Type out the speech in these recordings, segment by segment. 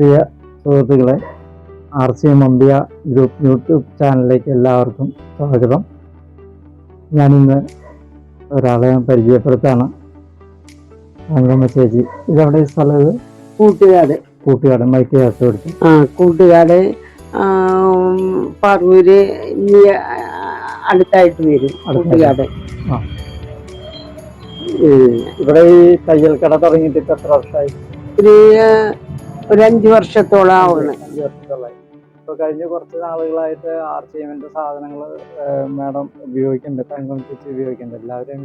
പ്രിയ സുഹൃത്തുക്കളെ R C M അമ്പിയ group YouTube ചാനലിലേക്ക് എല്ലാവർക്കും സ്വാഗതം. ഞാനിന്ന് ഒരാളെ പരിചയപ്പെടുത്താണ്. തങ്കമ്മ ചേച്ചി. ഇതെവിടെ സ്ഥലത്ത് കൂട്ടുകാട്. കൂട്ടുകാട് മൈക്ക് ചേർത്ത് ആ കൂട്ടുകാട് പറൂര് പറവൂര് അടുത്തായിട്ട് വരും. കൂട്ടുകാട്. ആ. ഇവിടെ ഈ തയ്യൽ കട തുടങ്ങിയിട്ട് ഇപ്പൊ എത്ര വർഷമായി? ഒരു ഒരു അഞ്ചു വർഷത്തോളം ആവുന്നു. അഞ്ച് വർഷത്തോളമായി ഇപ്പൊ കഴിഞ്ഞ കുറച്ച് നാളുകളായിട്ട് ആർ സി എമ്മിന്റെ സാധനങ്ങൾ മാഡം ഉപയോഗിക്കുന്നുണ്ട്. തങ്കം ചേച്ചി ഉപയോഗിക്കുന്നുണ്ട്. എല്ലാവരും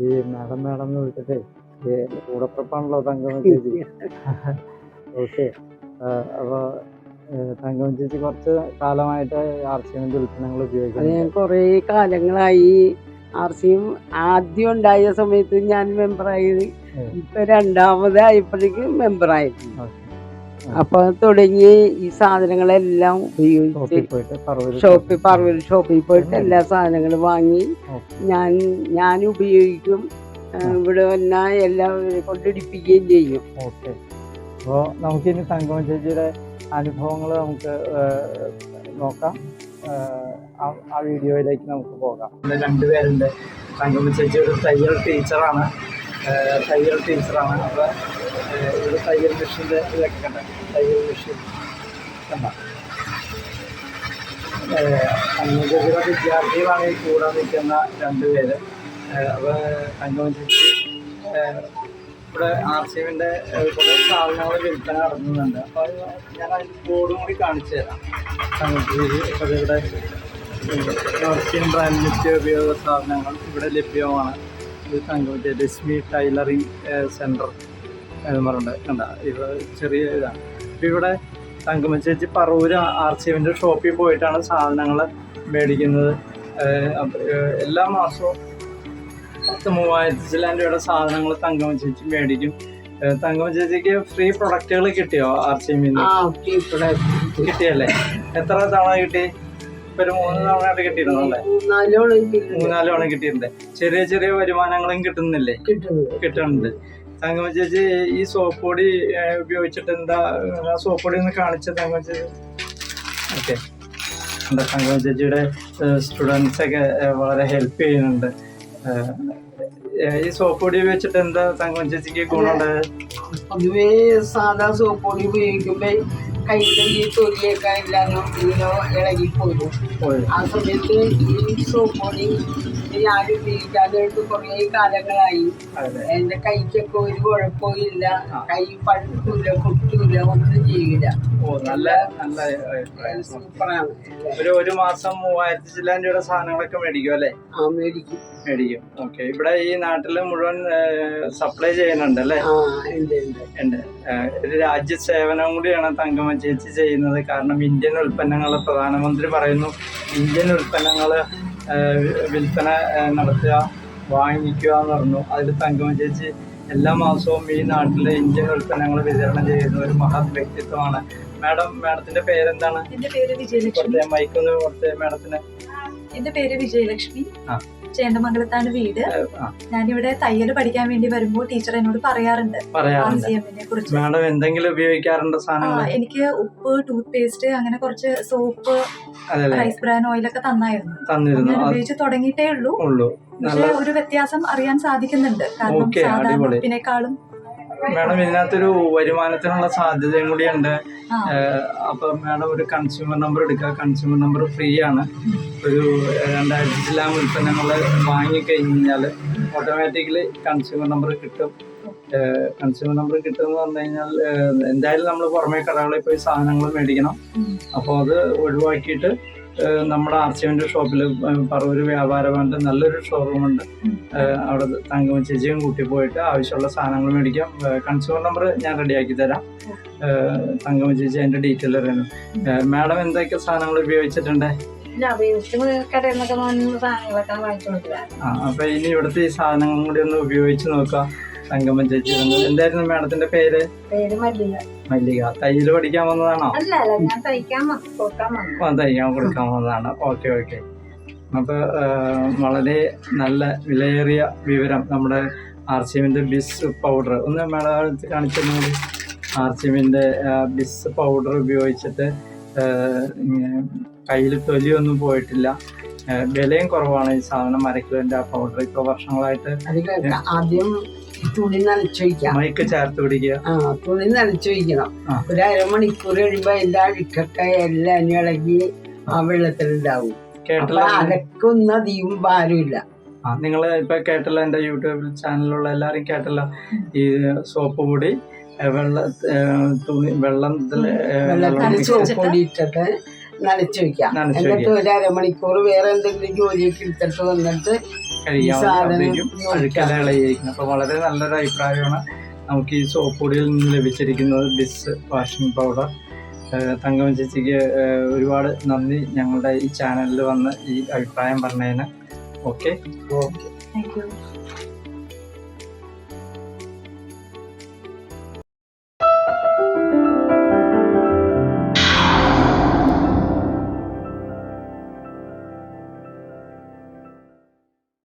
ഈ മാഡം മാഡം എന്ന് വിളിച്ചിട്ടേ കൂടപ്പിറപ്പാണല്ലോ തങ്കം ചേച്ചി ഓക്കെ അപ്പൊ തങ്കം ചേച്ചി കുറച്ച് കാലമായിട്ട് ആർ സി എമ്മിന്റെ ഉൽപ്പന്നങ്ങൾ ഉപയോഗിക്കുന്നു കുറേ കാലങ്ങളായി ആർ സി എം ആദ്യം ഉണ്ടായ സമയത്ത് ഞാൻ മെമ്പറായത് ഉം. ഇപ്പൊ രണ്ടാമതായപ്പോഴേക്കും മെമ്പറായിട്ടുണ്ട് അപ്പൊ തുടങ്ങി ഈ സാധനങ്ങളെല്ലാം ഉപയോഗിച്ച് ഷോപ്പിൽ പറവൂർ ഷോപ്പിൽ പോയിട്ട്. എല്ലാ സാധനങ്ങളും വാങ്ങി. ഞാൻ ഞാൻ ഉപയോഗിക്കും. ഇവിടെ വന്നാൽ എല്ലാം കൊണ്ടിടിപ്പിക്കുകയും ചെയ്യും. അപ്പോ അപ്പോൾ നമുക്കിനി സംഗമ ചേച്ചിയുടെ അനുഭവങ്ങൾ നമുക്ക് നോക്കാം. ആ- വീഡിയോയിലേക്ക് നമുക്ക് പോകാം. രണ്ടുപേരുണ്ട്. സംഗമ ചേച്ചി ഒരു തയ്യൽ ടീച്ചറാണ്. തയ്യൽ ടീച്ചറാണ് അപ്പോൾ ഒരു തയ്യൽ മെഷീന്റെ ഇതൊക്കെ കണ്ട തയ്യൽ മെഷീൻ കണ്ട. തങ്കമ ചേച്ചിയുടെ വിദ്യാർത്ഥികളാണ് ഈ കൂടെ നിൽക്കുന്ന രണ്ട് പേര്. അപ്പോൾ തങ്കമ ഇവിടെ ആർ സി എമ്മിന്റെ കുറേ സാധനങ്ങൾ വിൽപ്പന നടത്തുന്നുണ്ട് അപ്പോൾ ഞാൻ അതിന്റെ ബോർഡും കൂടി കാണിച്ചു തരാം. തങ്കശ്ശേരി ഇപ്പോൾ ഇവിടെ ആർ സി എം ബ്രാൻഡ് നിത്യ ഉപയോഗ സാധനങ്ങൾ ഇവിടെ ലഭ്യമാണ്. തങ്കശ്ശേരി രശ്മി ടൈലറിങ് സെന്റർ എന്ന് പറഞ്ഞിട്ടുണ്ട് കണ്ട. ഇത് ചെറിയ ഇതാണ്. അപ്പോൾ ഇവിടെ തങ്കമ്മ ചേച്ചി പറവൂര് ആർ സി എമ്മിന്റെ ഷോപ്പിൽ പോയിട്ടാണ് സാധനങ്ങൾ മേടിക്കുന്നത്. എല്ലാ മാസവും പത്ത് മൂവായിരത്തി ചില്ലാൻ രൂപയുടെ സാധനങ്ങൾ തങ്കമ്മ ചേച്ചി മേടിക്കും. തങ്കമ്മ ചേച്ചിക്ക് ഫ്രീ പ്രൊഡക്റ്റുകൾ കിട്ടിയോ ആർ സി എമ്മിന്ന് ആ ഇവിടെ കിട്ടിയല്ലേ? എത്ര തവണ കിട്ടി? ഒരു മൂന്ന് തവണയായിട്ട് കിട്ടിയിരുന്നു അല്ലേ മൂന്നാലോളം കിട്ടുന്നുണ്ട് മൂന്നാൽ തവണ കിട്ടിയിട്ടുണ്ട്. ചെറിയ ചെറിയ വരുമാനങ്ങളും കിട്ടുന്നില്ലേ? കിട്ടുന്നുണ്ട്. തങ്കമ്മ ചേച്ചി ഈ സോപ്പ് പൊടി ഉപയോഗിച്ചിട്ട് എന്താ സോപ്പ് പൊടി ഒന്ന് കാണിച്ച തങ്കമ്മ ചേച്ചി? ഓക്കെ. എന്താ തങ്കമ്മ ചേച്ചിയുടെ സ്റ്റുഡൻസ് ഒക്കെ വളരെ ഹെൽപ്പ് ചെയ്യുന്നുണ്ട്. ഈ സോപ്പ് പൊടി ഉപയോഗിച്ചിട്ട് എന്താ തങ്കമ്മ ചേച്ചിക്ക് ഗുണമുണ്ട്? പൊതുവേ സാധാ സോപ്പ് പൊടി ഉപയോഗിക്കുമ്പോ കയ്യിലെ ഈ തൊലിയൊക്കെ എല്ലാം ഇങ്ങനെ ഇളകി പോയി. ആ സമയത്ത് ഈ സോപ്പ് പൊടി ഞാൻ കുറെ കുറേ കാലങ്ങളായി. എന്റെ കൈക്കൊക്കെ ഒരു കുഴപ്പവും ഇല്ല. കൈ പഴുക്കൂല പൊട്ടൂല ഒന്നും ചെയ്യില്ല. ഓ നല്ല നല്ല. സൂപ്പറാണ്. ഒരു ഒരു മാസം മൂവായിരത്തി ചില്ലാൻ രൂപയുടെ സാധനങ്ങളൊക്കെ മേടിക്കും അല്ലേ? ആ മേടിക്കും. മേടിക്കും. ഓക്കെ. ഇവിടെ ഈ നാട്ടിൽ മുഴുവൻ സപ്ലൈ ചെയ്യുന്നുണ്ട് അല്ലേ? ഉണ്ട് ഉണ്ട്. ഉണ്ട്. രാജ്യ സേവനം കൂടിയാണ് തങ്കമ്മ ചേച്ചി ചെയ്യുന്നത് കാരണം ഇന്ത്യൻ ഉൽപ്പന്നങ്ങൾ പ്രധാനമന്ത്രി പറയുന്നു ഇന്ത്യൻ ഉൽപ്പന്നങ്ങൾ വിൽപ്പന നടത്തുക വാങ്ങിക്കുക എന്ന് പറഞ്ഞു. അതിൽ തങ്കമ്മ ചേച്ചി എല്ലാ മാസവും ഈ നാട്ടിലെ ഇന്ത്യൻ ഉൽപ്പന്നങ്ങൾ വിതരണം ചെയ്യുന്ന ഒരു മഹത് വ്യക്തിത്വമാണ്. മാഡം മാഡത്തിന്റെ പേരെന്താണ്? മൈക്കൊന്ന് കൊടുത്തേ മാഡത്തിന് എന്റെ പേര് വിജയലക്ഷ്മി. ചേന്ദമംഗലത്താണ് വീട്. ഞാനിവിടെ തയ്യൽ പഠിക്കാൻ വേണ്ടി വരുമ്പോൾ ടീച്ചർ എന്നോട് പറയാറുണ്ട്. മാഡം എന്തെങ്കിലും ഉപയോഗിക്കാറുണ്ട് സാധനങ്ങൾ? എനിക്ക് ഉപ്പ് ടൂത്ത് പേസ്റ്റ് അങ്ങനെ കുറച്ച് സോപ്പ് റൈസ് ബ്രാൻ ഒക്കെ തന്നായിരുന്നു. തന്നിരുന്നു. ഉപയോഗിച്ച് തുടങ്ങിയിട്ടേ ഉള്ളൂ. പക്ഷെ ഒരു വ്യത്യാസം അറിയാൻ സാധിക്കുന്നുണ്ട്. കാരണം സാധാരണ. ഉപ്പിനേക്കാളും മാഡം ഇതിനകത്തൊരു വരുമാനത്തിനുള്ള സാധ്യതയും കൂടിയുണ്ട്. അപ്പൊ മാഡം ഒരു കൺസ്യൂമർ നമ്പർ എടുക്കുക. കൺസ്യൂമർ നമ്പർ ഫ്രീ ആണ്. ഒരു രണ്ടായിരത്തി ചില്ലാം ഉൽപ്പന്നങ്ങൾ വാങ്ങിക്കഴിഞ്ഞാൽ ഓട്ടോമാറ്റിക്കലി കൺസ്യൂമർ നമ്പർ കിട്ടും. കൺസ്യൂമർ നമ്പർ കിട്ടും എന്ന് പറഞ്ഞു കഴിഞ്ഞാൽ എന്തായാലും നമ്മൾ പുറമേ കടകളിൽ പോയി സാധനങ്ങൾ മേടിക്കണം. അപ്പോൾ അത് ഒഴിവാക്കിയിട്ട് നമ്മുടെ ആർ സി എമ്മിന്റെ ഷോപ്പിൽ പറവൂര് വ്യാപാര നല്ലൊരു ഷോറൂം ഉണ്ട്. ഏഹ് അവിടെ തങ്കും ചേച്ചിയും കൂട്ടി പോയിട്ട് ആവശ്യമുള്ള സാധനങ്ങൾ മേടിക്കാം. കൺസ്യൂമർ നമ്പർ ഞാൻ റെഡിയാക്കി തരാം. തങ്കം ചേച്ചി അതിന്റെ ഡീറ്റെയിൽ അറിയണം. മാഡം എന്തൊക്കെ സാധനങ്ങൾ ഉപയോഗിച്ചിട്ടുണ്ട്? അപ്പൊ ഇനി ഇവിടുത്തെ ഈ സാധനങ്ങളും കൂടി ഒന്ന് ഉപയോഗിച്ച് നോക്കാം. തങ്കമ്മ ചേച്ചി എന്തായിരുന്നു മാഡത്തിന്റെ പേര്? പേര് മല്ലിക. മല്ലിക തയ്യൽ പഠിക്കാൻ വന്നതാണോ? ഞാൻ തയ്ക്കാൻ വന്നു കൊടുക്കാൻ വന്നു കൊടുക്കാൻ വന്നതാണ്. Okay okay. അപ്പൊ വളരെ നല്ല വിലയേറിയ വിവരം നമ്മുടെ ആർ സി എമ്മിന്റെ ബിസ് പൗഡർ. ഒന്ന് മേഡം കാണിച്ചു ആർച്ചിമിന്റെ ബിസ് പൗഡർ ഉപയോഗിച്ചിട്ട് കയ്യിൽ തൊലിയൊന്നും പോയിട്ടില്ല. വിലയും കുറവാണ് ഈ സാധനം അരക്കിലോന്റെ ആ പൗഡർ. ഇപ്പൊ വർഷങ്ങളായിട്ട് ആദ്യം തുണി നനച്ചു വയ്ക്കാം. മൈക്ക് ചേർത്ത് പിടിക്കുക. ആ തുണി നനച്ചു വയ്ക്കണം. ഒരു അരമണിക്കൂർ കഴിയുമ്പോ അതിന്റെ അഴുക്കൊക്കെ എല്ലാം ഇളകി ആ വെള്ളത്തിലുണ്ടാവും. അലക്കൊന്നും അധികം ഭാരമില്ല. നിങ്ങൾ ഇപ്പൊ കേട്ടല്ലോ എന്റെ യൂട്യൂബ് ചാനലിലുള്ള എല്ലാരും കേട്ടല്ലോ. ഈ സോപ്പ് പൊടി വെള്ള തുണി വെള്ളം സോപ്പ് പൊടി ഇട്ടിട്ട് നനച്ചു വെക്കാം എന്നിട്ട്. ഒരു അരമണിക്കൂർ വേറെ എന്തെങ്കിലും ജോലിയൊക്കെ എടുത്തിട്ട് വന്നിട്ട് കഴിയാൻ അപ്പൊ അഴുക്കല അപ്പോൾ വളരെ നല്ലൊരു അഭിപ്രായമാണ്. നമുക്ക് ഈ സോപ്പ് പൊടിയിൽ നിന്ന് ലഭിച്ചിരിക്കുന്നത് ബിസ് വാഷിംഗ് പൗഡർ തങ്കം ചേച്ചിക്ക് ഒരുപാട് നന്ദി ഞങ്ങളുടെ ഈ ചാനലിൽ വന്ന് ഈ അഭിപ്രായം പറഞ്ഞതിന്. Okay okay thank you